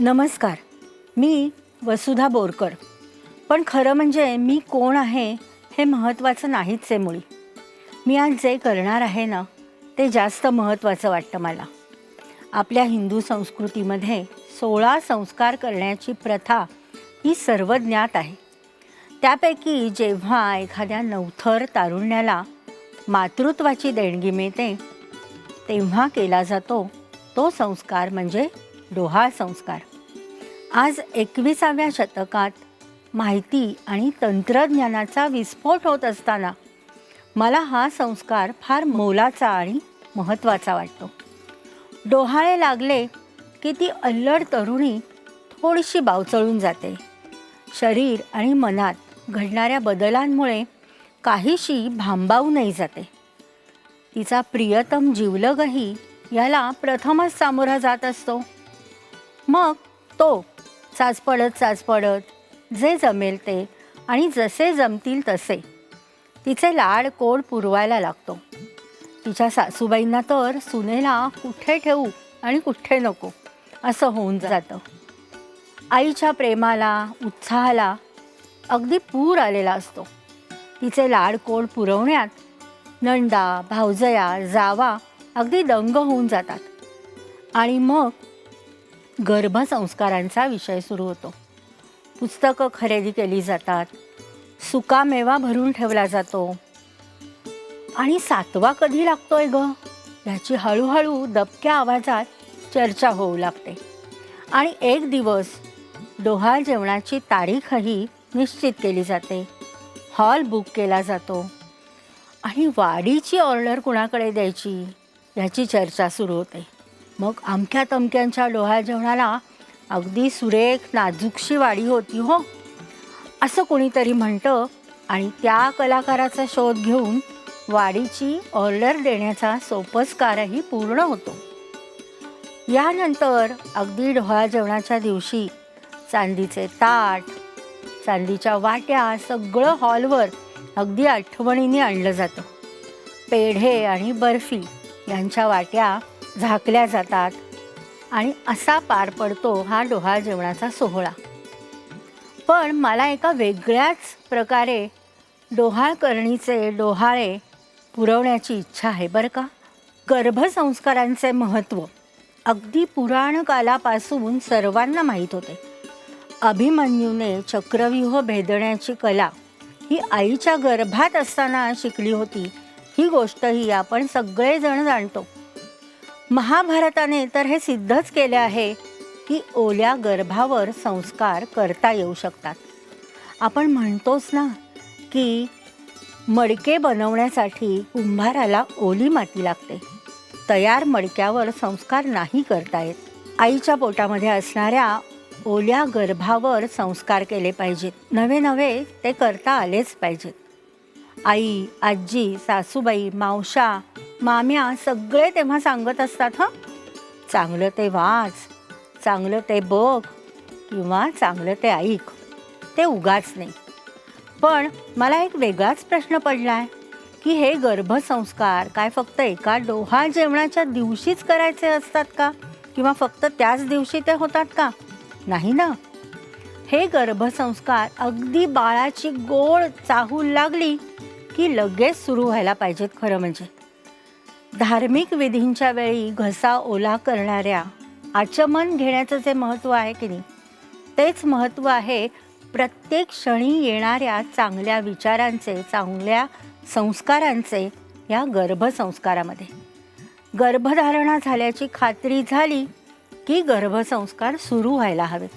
नमस्कार मी वसुधा बोरकर. पण खरं म्हणजे मी कोण आहे हे महत्त्वाचं नाहीच आहे मुळी. मी आज जे करणार आहे ना ते जास्त महत्त्वाचं वाटतं मला. आपल्या हिंदू संस्कृतीमध्ये सोळा संस्कार करण्याची प्रथा ही सर्व ज्ञात आहे. त्यापैकी जेव्हा एखाद्या नवथर तारुण्याला मातृत्वाची देणगी मिळते तेव्हा केला जातो तो संस्कार म्हणजे डोहाळ संस्कार. आज एकविसाव्या शतकात माहिती आणि तंत्रज्ञानाचा विस्फोट होत असताना मला हा संस्कार फार मोलाचा आणि महत्त्वाचा वाटतो. डोहाळे लागले की ती अल्लड तरुणी थोडीशी बावचळून जाते. शरीर आणि मनात घडणाऱ्या बदलांमुळे काहीशी भांबावूनही जाते. तिचा प्रियतम जीवलगही याला प्रथमच सामोरा जात असतो. मग तो चाचपडत चाचपडत जे जमेल ते. आणि जसे जमतील तसे. तिचे लाड कोड पुरवायला लागतो? तिच्या सासूबाईंना तर सुनेला कुठे ठेवू आणि कुठे नको? असं होऊन जातं. आईच्या प्रेमाला उत्साहाला अगदी पूर आलेला असतो. तिचे लाडकोड पुरवण्यात? नंदा भावजया जावा अगदी दंग होऊन जातात. आणि मग गर्भसंस्कारांचा विषय सुरू होतो. पुस्तकं खरेदी केली जातात. सुकामेवा भरून ठेवला जातो. आणि सातवा कधी लागतोय ग? ह्याची हळूहळू दबक्या आवाजात चर्चा होऊ लागते. आणि एक दिवस डोहाळ जेवणाची तारीखही निश्चित केली जाते. हॉल बुक केला जातो. आणि वाडीची ऑर्डर कुणाकडे द्यायची? ह्याची चर्चा सुरू होते. मग अमक्या तमक्यांच्या डोहाळ जेवणाला अगदी सुरेख नाजूकशी वाडी होती हो. असं कोणीतरी म्हणतं आणि त्या कलाकाराचा शोध घेऊन वाडीची ऑर्डर देण्याचा सोपस्कारही पूर्ण होतो. यानंतर अगदी डोहाळ जेवणाच्या दिवशी चांदीचे ताट चांदीच्या वाट्या सगळं हॉलवर अगदी आठवणीने आणलं जातं. पेढे आणि बर्फी यांच्या वाट्या झाकल्या जातात आणि असा पार पडतो हा डोहाळ जेवणाचा सोहळा. पण मला एका वेगळ्याच प्रकारे डोहाळ करणीचे डोहाळे पुरवण्याची इच्छा आहे बरं का? गर्भसंस्कारांचे महत्त्व अगदी पुराण कालापासून सर्वांना माहीत होते. अभिमन्यूने चक्रव्यूह भेदण्याची कला ही आईच्या गर्भात असताना शिकली होती. ही गोष्टही आपण सगळेजण जाणतो. महाभारताने तर हे सिद्धच केले आहे की ओल्या गर्भावर संस्कार करता येऊ शकतात. आपण म्हणतोच ना की मडके बनवण्यासाठी कुंभाराला ओली माती लागते. तयार मडक्यावर संस्कार नाही करता येत. आईच्या पोटामध्ये असणाऱ्या ओल्या गर्भावर संस्कार केले पाहिजेत. नवे नवे ते करता आलेच पाहिजेत. आई आजी सासूबाई मावशा माम्या सगळे तेव्हा सांगत असतात हं? चांगलं ते वाच चांगलं ते बघ किंवा चांगलं ते ऐक ते उगाच नाही. पण मला एक वेगळाच प्रश्न पडला आहे की हे गर्भसंस्कार काय फक्त एका डोहा जेवणाच्या दिवशीच करायचे असतात का? किंवा फक्त त्याच दिवशी ते होतात का? नाही ना? हे गर्भसंस्कार अगदी बाळाची गोड चाहूल लागली की लगेच सुरू व्हायला पाहिजेत खरं म्हणजे. धार्मिक विधींच्या वेळी घसा ओला करणाऱ्या आचमन घेण्याचं जे महत्त्व आहे की नाही तेच महत्त्व आहे प्रत्येक क्षणी येणाऱ्या चांगल्या विचारांचे चांगल्या संस्कारांचे या गर्भसंस्कारामध्ये गर्भधारणा झाल्याची खात्री झाली की गर्भसंस्कार सुरू व्हायला हवेत.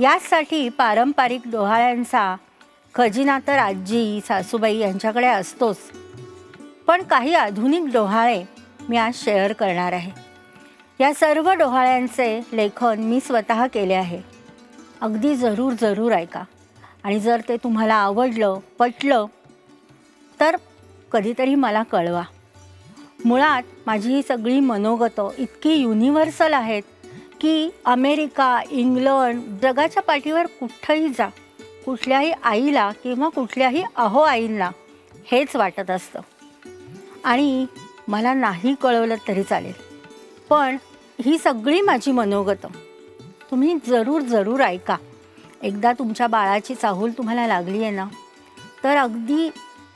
यासाठी पारंपरिक डोहाळ्यांचा खजिना तर आजी सासूबाई यांच्याकडे असतोच. पण काही आधुनिक डोहाळे मी आज शेअर करणार आहे. या सर्व डोहाळ्यांचे लेखन मी स्वतः केले आहे. अगदी जरूर जरूर ऐका. आणि जर ते तुम्हाला आवडलं पटलं तर कधीतरी मला कळवा. मुळात माझी ही सगळी मनोगतं इतकी युनिव्हर्सल आहेत की अमेरिका इंग्लंड जगाच्या पाठीवर कुठंही जा कुठल्याही आईला किंवा कुठल्याही अहो आईंना हेच वाटत असतं. आणि मला नाही कळवलं तरी चालेल. पण ही सगळी माझी मनोगतं. तुम्ही जरूर जरूर ऐका. एकदा तुमच्या बाळाची चाहूल तुम्हाला लागली आहे ना तर अगदी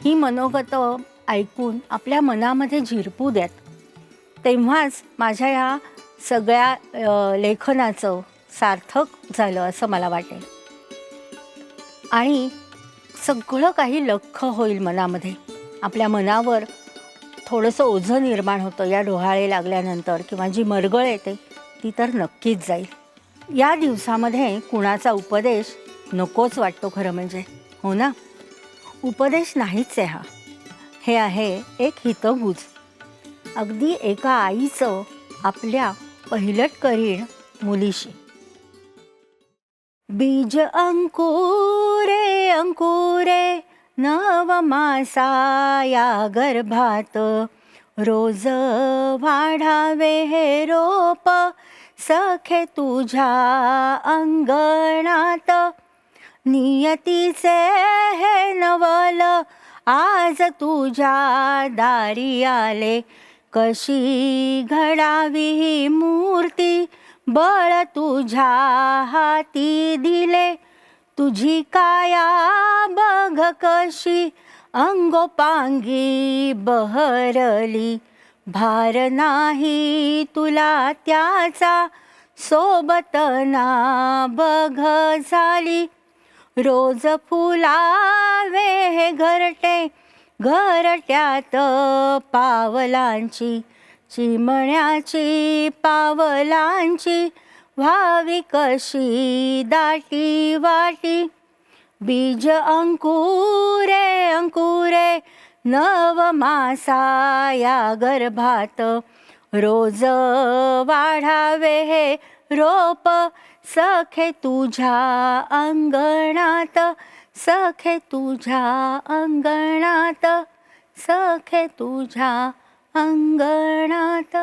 ही मनोगतं ऐकून आपल्या मनामध्ये झिरपू द्यात. तेव्हाच माझ्या या सगळ्या लेखनाचं सार्थक झालं असं मला वाटेल. आणि सगळं काही लख्ख होईल मनामध्ये. आपल्या मनावर थोडंसं ओझं निर्माण होतं या डोहाळे लागल्यानंतर किंवा जी मरगळ येते ती तर नक्कीच जाईल. या दिवसामध्ये कुणाचा उपदेश नकोच वाटतो खरं म्हणजे. हो ना? उपदेश नाहीच आहे हा. हे आहे एक हितगुज अगदी एका आईचं आपल्या पहिलट करीण मुलीशी. बीज अंकुरे अंकुरे नवमासाया गर्भात रोज वाढावे हे रोप सखे तुझ्या अंगणात. नियतीचे हे नवल आज तुझ्या दारी आले. कशी घडावी ही मूर्ती बळ तुझ्या हाती दिले. तुझी काया बघ कशी? अंगोपांगी बहरली. भार नाही तुला त्याचा. सोबत ना बघ झाली. रोज फुलावे हे घरटे. घरट्यात पावलांची चिमण्याची पावलांची. व्हावी कशी दाटी वाटी? बीज अंकुरे अंकुरे नव मासाया गर्भात रोज वाढावे हे रोप. सखे तुझ्या अंगणात सखे तुझ्या अंगणात सखे तुझ्या अंगणात.